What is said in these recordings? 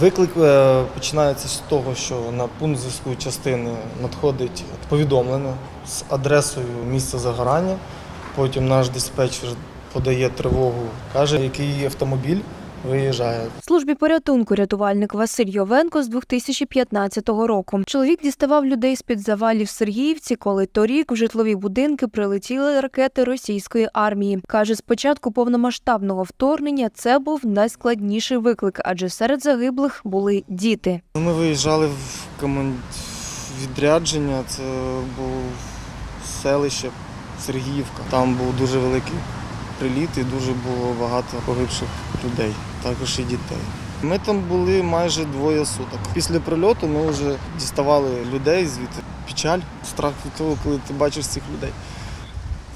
Виклик е, починається з того, що на пункт зв'язку частини надходить повідомлення з адресою місця загорання. Потім наш диспетчер подає тривогу, каже, який автомобіль виїжджає. Службі порятунку рятувальник Василь Йовенко з 2015 року. Чоловік діставав людей з-під завалів Сергіївці, коли торік в житлові будинки прилетіли ракети російської армії. Каже, з початку повномасштабного вторгнення це був найскладніший виклик, адже серед загиблих були діти. Ми виїжджали в команд... відрядження, це було селище Сергіївка. Там був дуже великий приліт і дуже було багато погибших людей, також і дітей. Ми там були майже двоє суток. Після прильоту ми вже діставали людей звідти. Печаль, страх від того, коли ти бачиш цих людей.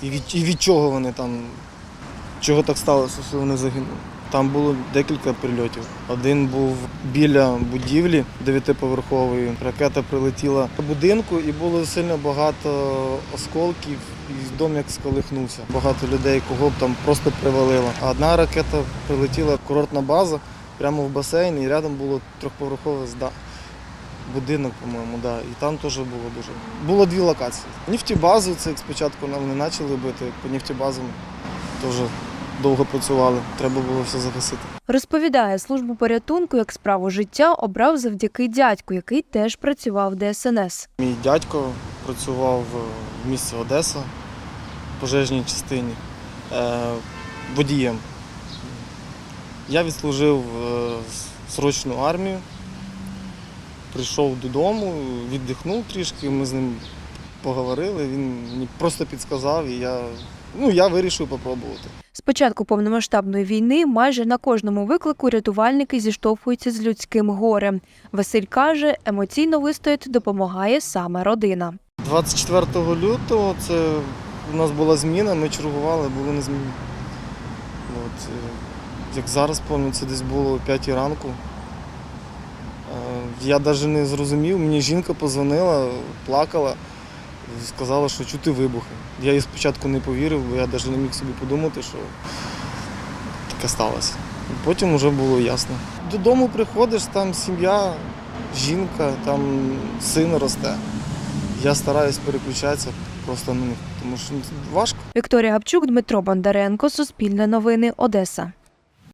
І від, і від чого вони там, чого так сталося, що вони загинули. Там було декілька прильотів. Один був біля будівлі дев'ятиповерхової. Ракета прилетіла до будинку і було сильно багато осколків, і дом як сколихнувся. Багато людей, кого б там просто привалило. А одна ракета прилетіла курортна база прямо в басейн, і рядом було трьохповерхове зда. Будинок, по-моєму, да. і там теж було дуже. Було дві локації. Нефтебазу, це спочатку нам не почали бити, по нефтебазам теж довго працювали. Треба було все загасити. Розповідає, службу порятунку як справу життя обрав завдяки дядьку, який теж працював в ДСНС. Мій дядько працював в місті Одеса в пожежній частині е, водієм. Я відслужив е, срочну армію, прийшов додому, віддихнув трішки, ми з ним поговорили, він мені просто підказав і я, ну, я вирішив спробувати. З початку повномасштабної війни майже на кожному виклику рятувальники зіштовхуються з людським горем. Василь каже, емоційно вистояти допомагає саме родина. 24 лютого це у нас була зміна, ми чергували, були на зміні. От, е, як зараз пам'ятаю, це десь було о 5 ранку. Е, Я навіть не зрозумів, мені жінка позвонила, плакала, сказала, що чути вибухи. Я їй спочатку не повірив, бо я навіть не міг собі подумати, що таке сталося. Потім вже було ясно. Додому приходиш, там сім'я, жінка, там син росте. Я стараюсь переключатися просто на них, тому що важко. Вікторія Гапчук, Дмитро Бондаренко, Суспільне новини, Одеса.